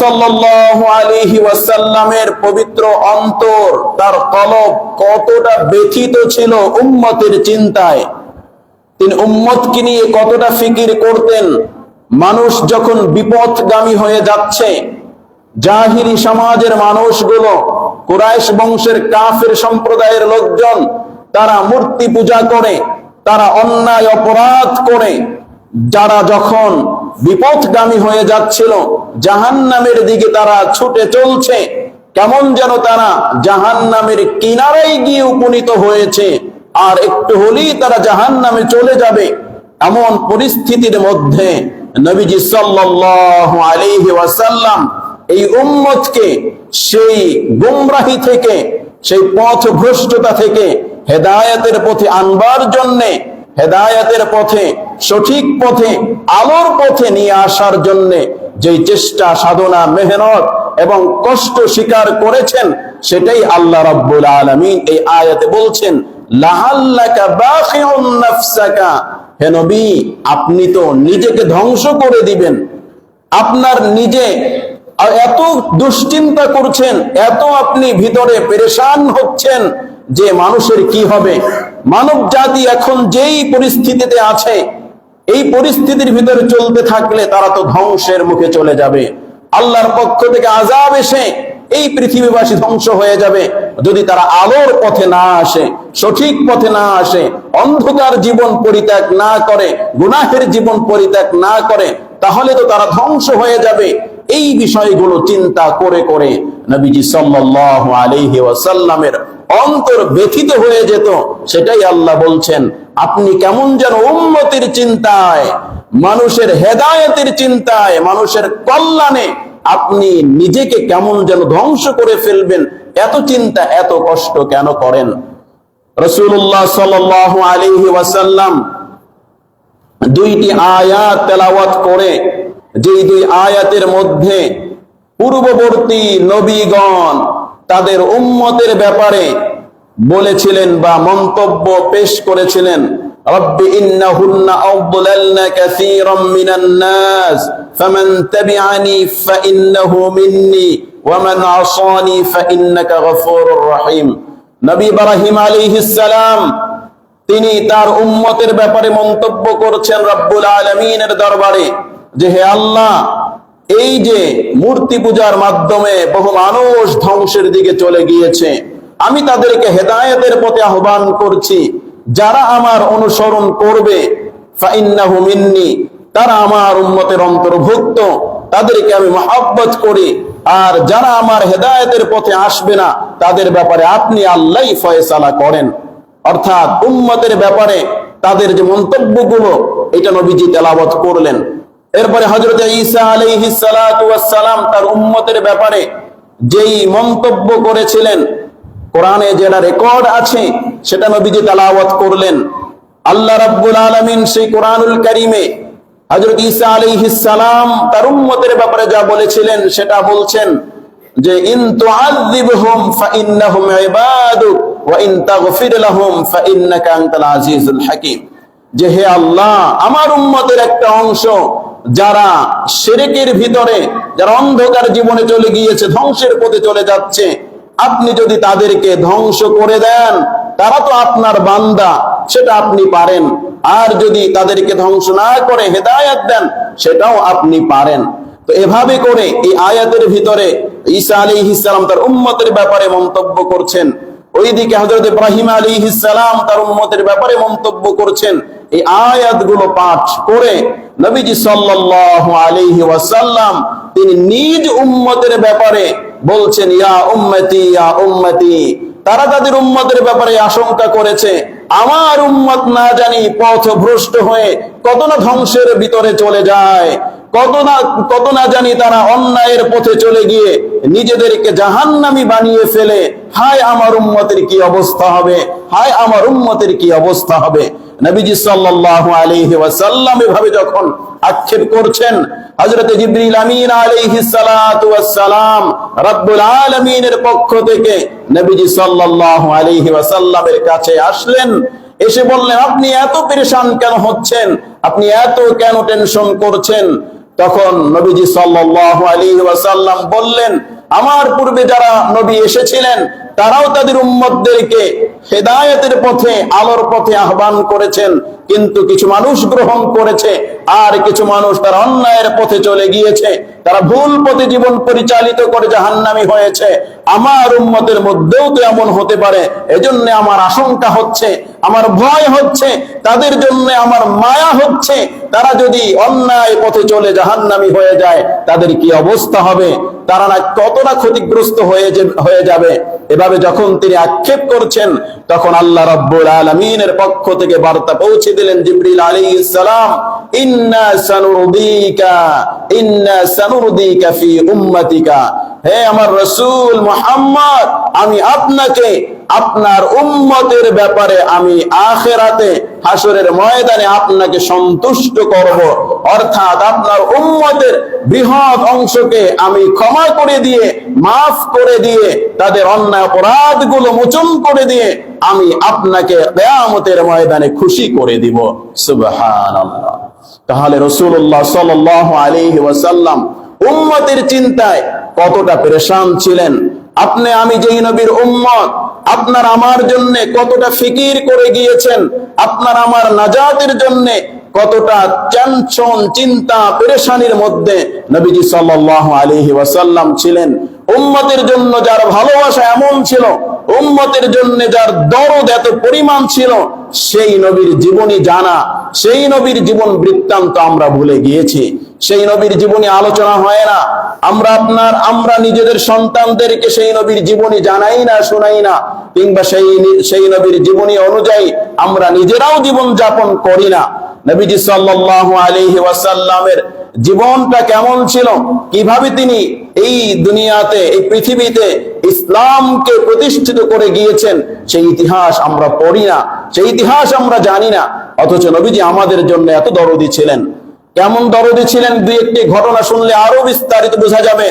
সাল্লাল্লাহু পবিত্র অন্তর তার কলব কতটা ব্যথিত ছিল উম্মতের চিন্তায়। তিনি উম্মতকে নিয়ে কতটা ফিকির করতেন? মানুষ যখন বিপদগামী হয়ে যাচ্ছে, জাহিরি সমাজের মানুষগুলো, কুরাইশ বংশের কাফের সম্প্রদায়ের লোকজন, তারা মূর্তি পূজা করে, তারা অন্যায় অপরাধ করে। যারা যখন বিপদগামী হয়ে যাচ্ছিল, জাহান্নামের দিকে তারা ছুটে চলছে। কেমন যেন তারা জাহান্নামের কিনারায় গিয়ে উপনীত হয়েছে। আর একটু হলেই তারা জাহান্নামে চলে যাবে। এমন পরিস্থিতির মধ্যে নবীজি ওয়াসাল্লাম এই উম্মতকে সেই গুমরাহি থেকে, সেই পথ ভ্রষ্টতা থেকে হেদায়তের পথে আনবার জন্যে, হেদায়তের পথে, সঠিক পথে, আলোর পথে নিয়ে আসার জন্য যেই চেষ্টা, সাধনা, মেহনত এবং কষ্ট স্বীকার করেছেন, সেটাই আল্লাহ রাব্বুল আলামিন এই আয়াতে বলছেন আপনি তো নিজেকে ধ্বংস করে দিবেন। আপনার নিজে এত দুশ্চিন্তা করছেন, এত আপনি ভিতরে পেরেশান হচ্ছেন যে মানুষের কি হবে? মানব জাতি এখন যেই পরিস্থিতিতে আছে, এই পরিস্থিতির ভিতরে চলতে থাকলে তারা তো ধ্বংসের মুখে চলে যাবে। আল্লাহর পক্ষ থেকে আজাব এসে এই পৃথিবীবাসী ধ্বংস হয়ে যাবে। যদি তারা আলোর পথে না আসে, সঠিক পথে না আসে, অন্ধকার জীবন পরিত্যাগ না করে, গুনাহের জীবন পরিত্যাগ না করে, তাহলে তো তারা ধ্বংস হয়ে যাবে। এই বিষয়গুলো চিন্তা করে করে নবীজি সাল্লাল্লাহু আলাইহি ওয়াসাল্লামের অন্তর ব্যথিত হয়ে যেত। সেটাই আল্লাহ বলছেন, আপনি কেমন যেন উম্মতির চিন্তায়, মানুষের হেদায়েতের চিন্তায়, মানুষের কল্যাণে আপনি নিজেকে কেমন যেন ধ্বংস করে ফেলবেন, এত চিন্তা, এত কষ্ট কেন করেন? রসুল্লাহ সাল আলিহি ওয়াসাল্লাম দুইটি আয়াত তেলাওয়াত করে যে দুই আয়াতের মধ্যে পূর্ববর্তী নবীগণ তাদের উম্মতের ব্যাপারে বলেছিলেন বা মন্তব্য পেশ করেছিলেন, রব্বি ইন্নাহুন্না আউদুলাল্লা কাসীরাম মিনান নাস। فمن تبعني فإنه مني ومن عصاني فإنك غفور رحيم নবী ইব্রাহিম আলাইহিস সালাম তিনি তার উম্মতের ব্যাপারে মন্তব্য করছেন রব্বুল আলমিনের দরবারে যে হে আল্লাহ এই যে মূর্তি পূজার মাধ্যমে বহু মানুষ ধ্বংসের দিকে চলে গিয়েছে আমি তাদেরকে হেদায়েতের পথে আহ্বান করছি যারা আমার অনুসরণ করবে ফাইন্নাহু মিন্নি তারা আমার উন্মতের অন্তর্ভুক্ত। তাদেরকে আমি মহাব্বত করি। আর যারা আমার হেদায়েতের পথে আসবে না, তাদের ব্যাপারে আপনি আল্লাহ ফয়সালা করেন। অর্থাৎ উম্মতের ব্যাপারে তাদের যে মন্তব্যগুলো, এটা নবীজি তেলাবত করলেন। এরপরে হজরত ঈসা আলাইহিস সালাতু সালাম তার উম্মতের ব্যাপারে যেই মন্তব্য করেছিলেন, কোরআনে যেটা রেকর্ড আছে, সেটা নবীজি তেলাওয়াত করলেন। আল্লাহ রাব্বুল আলামিন সেই কোরআনুল কারীমে হযরত ঈসা আলাইহিস সালাম তার উম্মতের ব্যাপারে যা বলেছিলেন সেটা বলছেন যে, ইন তুআযিবহুম ফাইন্নাহুম ইবাদুক ওয়া ইন তাগফির লাহুম ফাইন্নাকা আনতাল আজিজুল হাকীম। যে, হে আল্লাহ, আমার উম্মতের একটা অংশ যারা শিরকের ভিতরে, যারা অন্ধকার জীবনে চলে গিয়েছে, ধ্বংসের পথে চলে যাচ্ছে, আপনি যদি তাদেরকে ধ্বংস করে দেন, তারা তো আপনার বান্দা, সেটা আপনি পারেন। আর যদি তাদেরকে ধ্বংস না করে হেদায়াত দেন, সেটাও আপনি পারেন। তো এভাবে করে এই আয়াতের ভিতরে ঈসা আলী ইসলাম তার উম্মতের ব্যাপারে মন্তব্য করছেন। ওইদিকে হজরত ইব্রাহিম আলী ইসলাম তার উম্মতের ব্যাপারে মন্তব্য করছেন। এই আয়াতগুলো পাঠ করে নবীজি সাল্লাল্লাহু আলাইহি ওয়াসাল্লাম তিনি নিজ উম্মতের ব্যাপারে বলছেন, ইয়া উম্মতি ইয়া উম্মতি। তারা তাদের উম্মতের ব্যাপারে আশঙ্কা করেছে। আমার উম্মত না জানি পথ ভ্রষ্ট হয়ে কত না ধ্বংসের ভিতরে চলে যায়, কত না কত না জানি তারা অন্যায়ের পথে চলে গিয়ে নিজেদেরকে জাহান্নামি বানিয়ে ফেলে। হায় আমার উম্মতের কি অবস্থা হবে? হায় আমার উম্মতের কি অবস্থা হবে? নবীজি সাল্লাল্লাহু আলাইহি ওয়াসাল্লাম এভাবে যখন আক্ষেপ করছেন, হযরত জিবরিল আমিন আলাইহিস সালাতু রব্বুল আলামিনের পক্ষ থেকে নবীজি সাল্লাল্লাহু আলাইহি ওয়াসাল্লামের কাছে আসলেন। এসে বললেন, আপনি এত পেরেশান কেন হচ্ছেন? আপনি এত কেন টেনশন করছেন? তখন নবীজি সাল্লাল্লাহু আলাইহি ওয়াসাল্লাম বললেন আমার পূর্বে যারা নবী এসেছিলেন, তারাও তাদের উম্মতদেরকে হেদায়তের পথে, আলোর পথে আহ্বান করেছেন। কিন্তু কিছু মানুষ গ্রহণ করেছে, আর কিছু মানুষ তার অন্যায়ের পথে চলে গিয়েছে। তারা ভুল পথে জীবন পরিচালিত করে জাহান্নামি হয়েছে। আমার উম্মতের মধ্যেও তো এমন হতে পারে। এজন্য আমার আশঙ্কা হচ্ছে, আমার ভয় হচ্ছে, তাদের জন্য আমার মায়া হচ্ছে। তারা যদি অন্যায় পথে চলে জাহান্নামী হয়ে যায়, তাদের কি অবস্থা হবে? তারা না কতটা ক্ষতিগ্রস্ত হয়ে হয়ে যাবে? এভাবে যখন তিনি আক্ষেপ করছেন, তখন আল্লাহ রাব্বুল আলামিনের পক্ষ থেকে বার্তা পৌঁছে দিলেন জিবরিল আলী সালাম, ইন্না সানুরদিকা ইন্না সানুরদিকা ফি উম্মতিকা। হে আমার রাসূল মুহাম্মদ, আমি আপনাকে, আপনার উম্মতের ব্যাপারে আমি আখেরাতে হাসরের ময়দানে আপনাকে সন্তুষ্ট করব। অর্থাৎ আপনার উম্মতের বৃহৎ অংশকে আমি ক্ষমা করে দিয়ে, মাফ করে দিয়ে, তাদের অন্যায় অপরাধগুলো মোচন করে দিয়ে, আমি আপনাকে কেয়ামতের ময়দানে খুশি করে দিব। সুবহানাল্লাহ। তাহলে রসুল্লাহ সাল্লাল্লাহু আলাইহি ওয়াসাল্লাম উম্মতের চিন্তায় কতটা পেরেশান ছিলেন? আপনি, আমি যেই নবীর উম্মত, আপনার আমার জন্য কতটা ফিকির করে গিয়েছেন, আপনার আমার নাজাতের জন্য কতটা টেনশন, চিন্তা, পেরেশানির মধ্যে নবীজি সাল্লাল্লাহু আলাইহি ওয়াসাল্লাম ছিলেন। উম্মতের জন্য যার ভালোবাসা এমন ছিল, উম্মতের জন্য যার দরদ এত পরিমাণ ছিল, সেই নবীর জীবনী জানা, সেই নবীর জীবন বৃত্তান্ত আমরা ভুলে গিয়েছি। সেই নবীর জীবনী আলোচনা হয় না। আমরা আপনার, আমরা নিজেদের সন্তানদেরকে সেই নবীর জীবনী জানাই না, শোনাই না। কিংবা সেই সেই নবীর জীবনী অনুযায়ী আমরা নিজেরাও জীবন যাপন করি না। নবীজি সাল্লাল্লাহু আলাইহি ওয়াসাল্লামের জীবনটা কেমন ছিল? কীভাবে তিনি এই দুনিয়াতে, এই পৃথিবীতে ইসলামকে প্রতিষ্ঠিত করে গিয়েছেন, সেই ইতিহাস আমরা পড়ি না, সেই ইতিহাস আমরা জানি না। অথচ নবীজি আমাদের জন্য এত দরদি ছিলেন। কেমন দরদি ছিলেন দুই একটি ঘটনা শুনলে আরও বিস্তারিত বোঝা যাবে।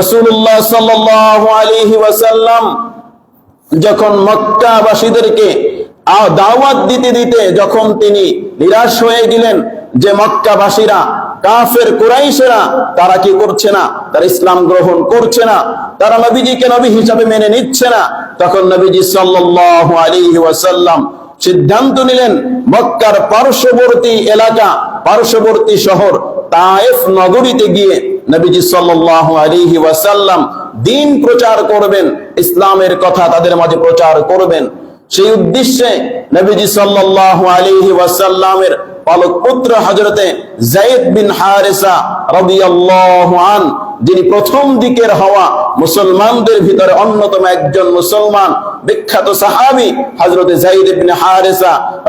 রসুল্লাহ আলাইহি ওয়াসাল্লাম যখন মক্কাবাসীদেরকে দাওয়াত দিতে দিতে যখন তিনি নিরাশ হয়ে গেলেন যে মক্কাবাসীরা, কাফের কুরাইশেরা, তারা কি করছে না? তারা ইসলাম গ্রহণ করছে না। তারা নবীজিকে নবী হিসাবে মেনে নিচ্ছে না। তখন নবীজি সাল্লাল্লাহু আলাইহি ওয়াসাল্লাম সিদ্ধান্ত নিলেন, মক্কার পার্শ্ববর্তী এলাকা, পার্শ্ববর্তী শহর তায়েফ নগরীতে গিয়ে নবীজি সাল্লাল্লাহু আলাইহি ওয়াসাল্লাম দিন প্রচার করবেন, ইসলামের কথা তাদের মাঝে প্রচার করবেন। সেই উদ্দেশ্যে নবীজি সাল্লাল্লাহু আলাইহি ওয়াসাল্লামের পালক পুত্র হযরতে যায়েদ বিন হারেসা রাদিয়াল্লাহু আন যিনি প্রথম দিকের হওয়া মুসলমানদের ভিতরে অন্যতম একজন মুসলমান, বিখ্যাত সাহাবী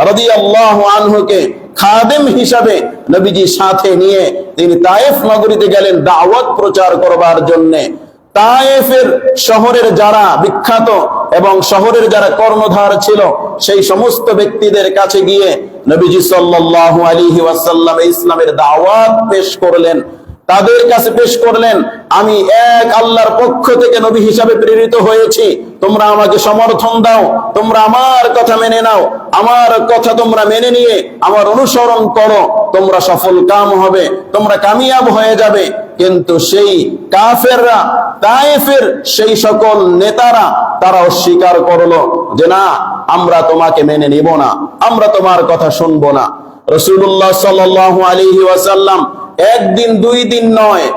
রাদিয়াল্লাহু আনহুকে খাদেম হিসাবে নবীজি সাথে নিয়ে তিনি তায়েফ নগরীতে গেলেন দাওয়াত প্রচার করবার জন্যে। তায়েফের শহরের যারা বিখ্যাত এবং শহরের যারা কর্ণধার ছিল, সেই সমস্ত ব্যক্তিদের কাছে গিয়ে নবীজি সাল্লাল্লাহু আলাইহি ওয়াসাল্লাম ইসলামের দাওয়াত পেশ করলেন। তাদের কাছে পেশ করলেন, আমি এক আল্লাহর পক্ষ থেকে নবী হিসাবে প্রেরিত হয়েছি। তোমরা আমাকে সমর্থন দাও, তোমরা আমার কথা মেনে নাও, আমার কথা তোমরা মেনে নিয়ে আমার অনুসরণ করো। তোমরা সফল কাম হবে, তোমরা কামিয়াব হয়ে যাবে। কিন্তু সেই কাফেররা, তায়েফের সেই সকল নেতারা তারা অস্বীকার করল যে না, আমরা তোমাকে মেনে নিব না, আমরা তোমার কথা শুনব না। রসুল্লাহ সাল্লাল্লাহু আলাইহি ওয়াসাল্লাম একদিন, দুই দিন নয়,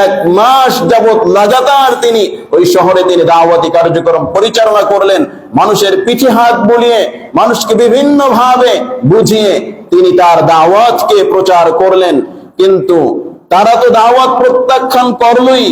এক মাস যাবত লাগাতার তিনি ওই শহরে তিনি দাওয়াতি কার্যক্রম পরিচালনা করলেন। মানুষের পিঠে হাত বুলিয়ে, মানুষকে বিভিন্ন ভাবে বুঝিয়ে তিনি তার দাওয়াতকে প্রচার করলেন। কিন্তু তারা তো দাওয়াত প্রত্যাখ্যান করলোই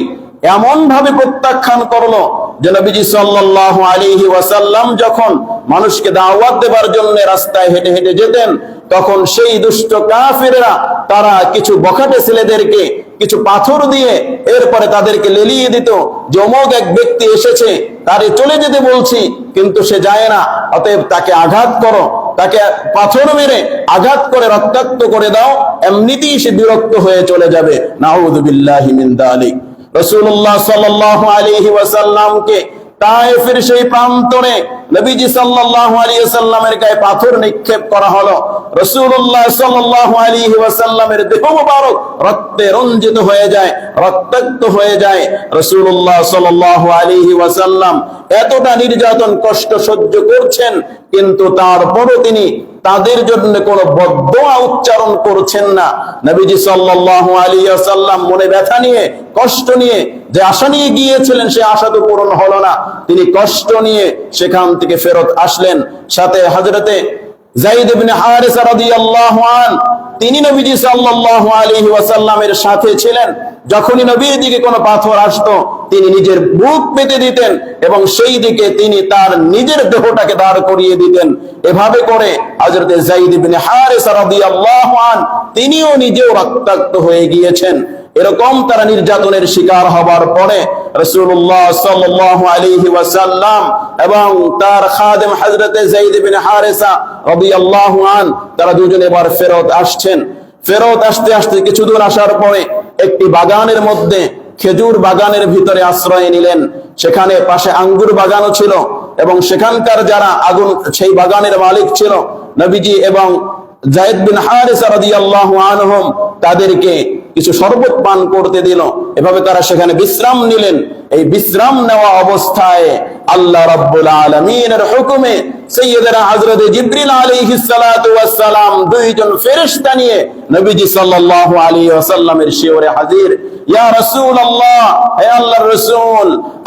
এমন ভাবে প্রত্যাখ্যান করল যে নবীজি সাল্লাল্লাহু আলাইহি ওয়াসাল্লাম যখন মানুষকে দাওয়াত দেবার জন্য রাস্তায় হেঁটে হেঁটে যেতেন তখন সেই দুষ্ট কাফিররা তারা কিছু বখাটে ছেলেদেরকে, কিছু পাথর দিয়ে এরপরে তাদেরকে লেলিয়ে দিত। যে অমুক এক ব্যক্তি এসেছে, তারে চলে যেতে বলছি, কিন্তু সে যায় না। অতএব তাকে আঘাত করো, তাকে পাথর মেরে আঘাত করে, রক্তাক্ত করে দাও, এমনিতেই সে বিরক্ত হয়ে চলে যাবে। রাসূলুল্লাহ সাল্লাল্লাহু আলাইহি ওয়াসাল্লামকে তায়েফের সেই প্রান্তরে নবীজি সাল্লাল্লাহু আলাইহি ওয়াসাল্লামের গায়ে পাথর নিক্ষেপ করা হলো। রাসূলুল্লাহ সাল্লাল্লাহু আলাইহি ওয়াসাল্লামের দেহ মোবারক রক্তে রঞ্জিত হয়ে যায়, রক্তাক্ত হয়ে যায়। রাসূলুল্লাহ সাল্লাল্লাহু আলাইহি ওয়াসাল্লাম এতটা নির্যাতন, কষ্ট সহ্য করছেন, কিন্তু তারপরও তিনি তাদের জন্য কোন বদদোয়া উচ্চারণ করছেন না। নবীজি সাল্লাল্লাহু আলাইহি ওয়াসাল্লাম মনে ব্যথা নিয়ে, কষ্ট নিয়ে যে আশা নিয়ে গিয়েছিলেন, সে আশা তো পূরণ হলো না। তিনি কষ্ট নিয়ে সেখান থেকে ফেরত আসলেন। সাথে আন, তিনি নবীজি সাল্লাল্লাহু আলাইহি ওয়াসাল্লামের সাথে ছিলেন। যখনই নবীর দিকে কোনো পাথর আসতো, তিনি নিজের বুক পেতে দিতেন এবং সেই দিকে তিনি তার নিজের দেহটাকে দাঁড় করিয়ে দিতেন। এভাবে করে হযরতে যায়েদ ইবনে হারিসা রাদিয়াল্লাহু আন, তিনিও নিজেও রক্তাক্ত হয়ে গিয়েছেন। এরকম তারা নির্যাতনের শিকার হবার পরে এবং তার তারা দুজনে এবার ফেরত আসছেন। ফেরত আসতে আসতে আসার পরে একটি বাগানের মধ্যে খেজুর বাগানের ভিতরে আশ্রয় নিলেন। সেখানে পাশে আঙ্গুর বাগানও ছিল এবং সেখানকার যারা আগুন, সেই বাগানের মালিক ছিল নবীজি এবং জায়েদ বিন হারিসা রাদিয়াল্লাহু আনহুম, তাদেরকে কিছু শরবত পান করতে দিল। এভাবে তারা সেখানে বিশ্রাম নিলেন। এই বিশ্রাম নেওয়া অবস্থায় আল্লাহ রব্বুল আলমিনের হুকুমে সাইয়্যিদানা হযরত জিবরিল সালাম দুইজন নিয়ে নবীজি শিওরে হাজির। ইয়া হে আল্লাহর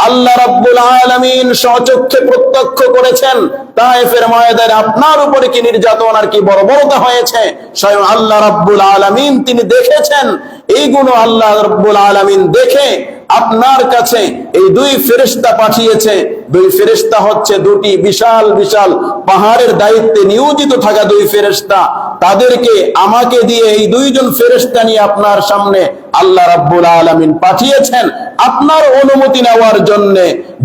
আল্লাহ রাব্বুল আলামিন স্বচক্ষে প্রত্যক্ষ করেছেন। তায়েফের ময়দানে আপনার উপরে কি নির্যাতন আর কি বর্বরতা হয়েছে? স্বয়ং আল্লাহ রাব্বুল আলামিন তিনি দেখেছেন। এইগুলো আল্লাহ রাব্বুল আলামিন দেখে আপনার কাছে এই দুই ফেরেশতা পাঠিয়েছে। দুই ফেরেশতা হচ্ছে দুটি বিশাল বিশাল পাহাড়ের দায়িত্বে নিয়োজিত থাকা দুই ফেরেশতা। তাদেরকে আমাকে দিয়ে এই দুইজন ফেরেশতা নিয়ে আপনার সামনে আল্লাহ রাব্বুল আলামিন পাঠিয়েছেন। আপনার অনুমতি নেওয়ার জন্য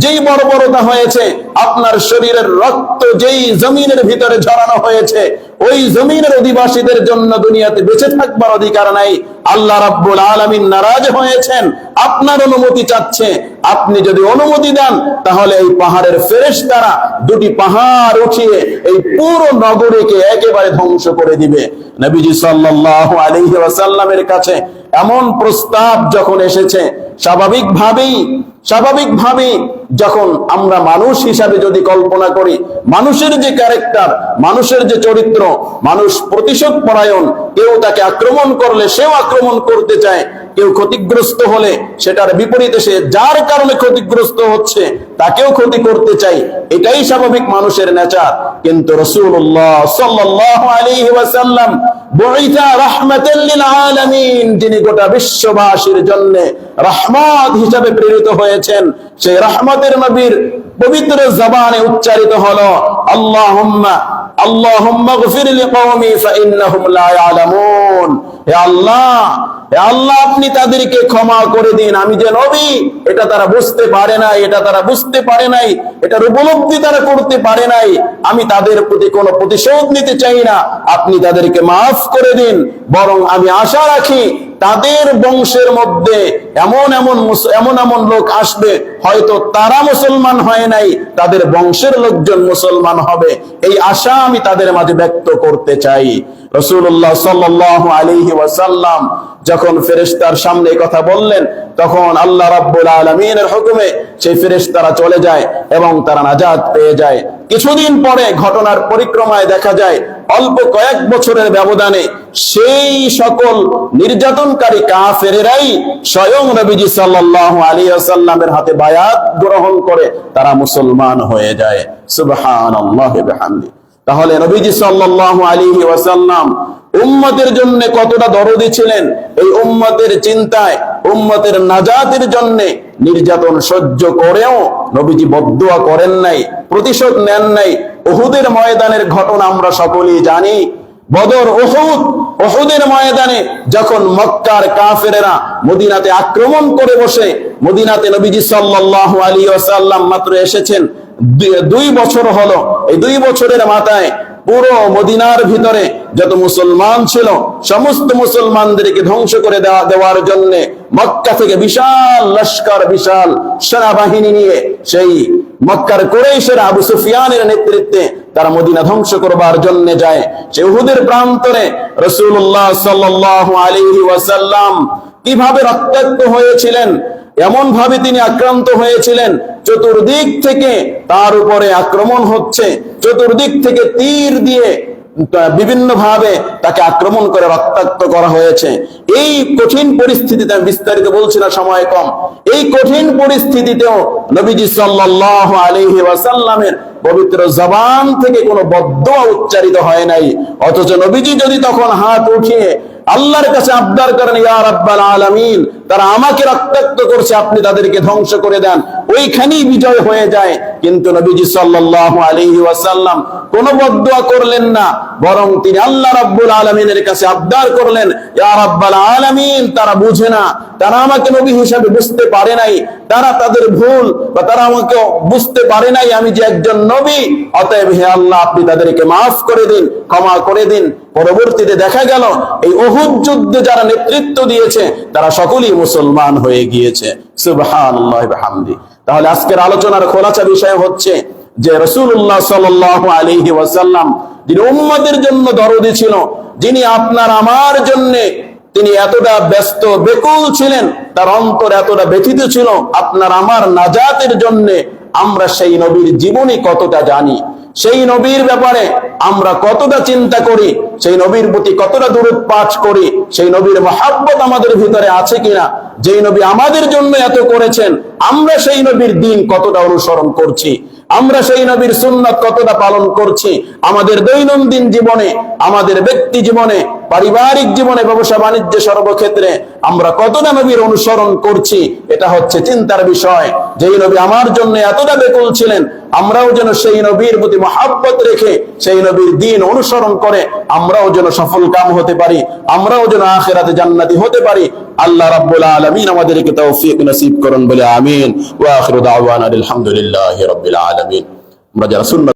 যেই বর্বরতা হয়েছে, আপনার শরীরের রক্ত যেই জমিনের ভিতরে ঝরানো হয়েছে, ওই জমিনের অধিবাসীদের জন্য দুনিয়াতে বেঁচে থাকবার অধিকার নাই। আল্লাহ রাব্বুল আলামিন নারাজ হয়েছেন। আপনার অনুমতি চাচ্ছে। আপনি যদি অনুমতি দেন, তাহলে এই পাহাড়ের ফেরেশতারা দুটি পাহাড় উঠিয়ে এই পুরো নগরীকে একেবারে ধ্বংস করে দিবে। নবীজি সাল্লাল্লাহু আলাইহি ওয়াসাল্লামের কাছে এমন প্রস্তাব যখন এসেছে, স্বাভাবিকভাবেই স্বাভাবিকভাবেই যখন আমরা মানুষ হিসাবে যদি কল্পনা করি, মানুষের যে ক্যারেক্টার মানুষের যে চরিত্র, মানুষ প্রতিশোধ পরায়ণ, কেউ তাকে আক্রমণ করলে সেও আক্রমণ করতে চায়, কেউ ক্ষতিগ্রস্ত হলে সেটার বিপরীতে সে যার কারণে ক্ষতিগ্রস্ত হচ্ছে, তাকেও ক্ষতি করতে চাই এটাই স্বাভাবিক মানুষের নেচার। কিন্তু রসুল্লাহ আলামিন যিনি গোটা বিশ্ববাসীর জন্য রহমত হিসাবে প্রেরিত হয়েছেন, সেই রহমতের নবীর পবিত্র জবানে উচ্চারিত হলো, আল্লাহুম্মা আল্লাহুম্মা হে আল্লাহ হে আল্লাহ, আপনি তাদেরকে ক্ষমা করে দিন। আমি যে নবী, এটা তারা বুঝতে পারে নাই, এটা তারা বুঝতে পারে নাই, এটার উপলব্ধি তারা করতে পারে নাই। আমি তাদের প্রতি কোনো প্রতিশোধ নিতে চাই না। আপনি তাদেরকে মাফ করে দিন। বরং আমি আশা রাখি তাদের বংশের মধ্যে এমন এমন এমন এমন লোক আসবে, হয়তো তারা মুসলমান হয় নাই, তাদের বংশের লোকজন মুসলমান হবে। এই আশা আমি তাদের মাঝে ব্যক্ত করতে চাই। রসুল্লাহ সাল্লাহ আলিহি ওয়াসাল্লাম যখন ফেরেশতার সামনে কথা বললেন, তখন আল্লাহ রাব্বুল আলমিনের হুকুমে সেই ফেরেশতারা চলে যায় এবং তারা নাজাত পেয়ে যায়। কিছুদিন পরে ঘটনার পরিক্রমায় দেখা যায়, অল্প কয়েক বছরের ব্যবধানে সেই সকল নির্যাতনকারী কাফেরেরাই স্বয়ং নবীজি সাল্লাল্লাহু আলী ওয়াসাল্লামের হাতে বায়াত গ্রহণ করে তারা মুসলমান হয়ে যায়। ওয়া বিহামদি তাহলে নবীজি সাল্লাল্লাহু আলাইহি ওয়াসাল্লাম উম্মতের জন্য কতটা দরদি ছিলেন? এই উম্মতের চিন্তায়, উম্মতের নাজাতের জন্য নির্যাতন সহ্য করেও নবীজি বদদুয়া করেন নাই, প্রতিশোধ নেন নাই। উহুদের ময়দানের ঘটনা আমরা সকলেই জানি। বদর ওহুদ ওহুদের ময়দানে যখন মক্কার কাফেরেরা মদিনাতে আক্রমণ করে বসে, মদিনাতে নবীজি সাল্লাল্লাহু আলাইহি ওয়াসাল্লাম মাত্র এসেছেন। দুই- বছর হলো। এই দুই বছরের মাথায় পুরো মদিনার ভিতরে যত মুসলমান ছিল, সমস্ত মুসলমানদেরকে ধ্বংস করে দেওয়া দেওয়ার জন্য মক্কা থেকে বিশাল লস্কর, বিশাল সেনাবাহিনী নিয়ে সেই মক্কার কুরাইশের আবু সুফিয়ানের নেতৃত্বে তারা মদিনা ধ্বংস করবার জন্য যায়। সে উহুদের প্রান্তরে রসুল্লাহ সাল্লাল্লাহু আলাইহি ওয়াসাল্লাম কীভাবে রক্তাক্ত হয়েছিলেন? এমন ভাবে তিনি আক্রান্ত হয়েছিলেন। চতুর্দিক থেকে তার উপরে আক্রমণ হচ্ছে। চতুর্দিক থেকে তীর দিয়ে বিভিন্ন ভাবে তাকে আক্রমণ করে রক্তাক্ত করা হয়েছে। এই কঠিন পরিস্থিতিতে, আমি বিস্তারিত বলছি না, সময় কম। এই কঠিন পরিস্থিতিতেও নবীজি সাল্লাল্লাহু আলাইহি ওয়াসাল্লামের পবিত্র জবান থেকে কোনো বদ্ধ উচ্চারিত হয় নাই। অথচ নবীজি যদি তখন হাত উঠিয়ে আল্লাহর কাছে আবদার করেন ইয়া রাব্বাল আলামিন তারা আমাকে রক্তাক্ত করছে, আপনি তাদেরকে ধ্বংস করে দেন। ওইখানেই বিজয় হয়ে যায়। কিন্তু নবীজি সাল্লাল্লাহু আলাইহি ওয়াসাল্লাম কোন বদদুয়া করলেন না, বরং তিনি আল্লাহ রাব্বুল আলামিনের কাছে আবদার করলেন রাব্বাল আলামিন, তারা বুঝে না, তারা আমাকে নবী হিসাবে বুঝতে পারে নাই, তারা তাদের ভুল বা তারা আমাকে বুঝতে পারে নাই, আমি যে একজন নবী, অতএব হে আল্লাহ, আপনি তাদেরকে মাফ করে দিন, ক্ষমা করে দিন। পরবর্তীতে দেখা গেল, এই অহুদ যুদ্ধে যারা নেতৃত্ব দিয়েছে, তারা সকলেই মুসলমান হয়ে গিয়েছে। বিহামদি। তাহলে আজকের আলোচনার খোলাচা বিষয় হচ্ছে যে রসুল্লাহ সাল আলহি ওয়াসাল্লাম, যিনি উম্মাদের জন্য দরদি ছিল, যিনি আপনার আমার জন্যে তিনি এতটা ব্যস্ত, বেকুল ছিলেন, তার অন্তর এতটা ব্যথিত ছিল, আপনার আমার নাজাতের জন্যে আমরা সেই নবীর জীবনী কতটা জানি, সেই নবীর ব্যাপারে আমরা কতটা চিন্তা করি, সেই নবীর প্রতি কতটা দূরত পাঠ করি, সেই নবীর মহাব্বত আমাদের ভিতরে আছে কিনা, যেই নবী আমাদের জন্য এত করেছেন, আমরা সেই নবীর দিন কতটা অনুসরণ করছি আমরা সেই নবীর সুন্নত কতটা পালন করছি? আমাদের দৈনন্দিন জীবনে, আমাদের ব্যক্তি জীবনে, পারিবারিক জীবনে, ব্যবসা বাণিজ্য সর্বক্ষেত্রে আমরা কতটা নবীর অনুসরণ করছি? এটা হচ্ছে চিন্তার বিষয়। যেই নবী আমার জন্য এতটা বেকুল ছিলেন, আমরাও যেন সেই নবীর প্রতি মহাব্বত রেখে সেই নবীর দিন অনুসরণ করে আমরাও যেন সফল কাম হতে পারি, আমরাও যেন আখেরাতে জান্নাতি হতে পারি। আল্লাহ রাব্বুল আলামিন আমাদেরকে তৌফিক নসিব করুন বলে আমিন। ওয়া আখিরু দাওয়ানা আলহামদুলিল্লাহি রাব্বিল আলামিন। আমরা যারা সুন্নাত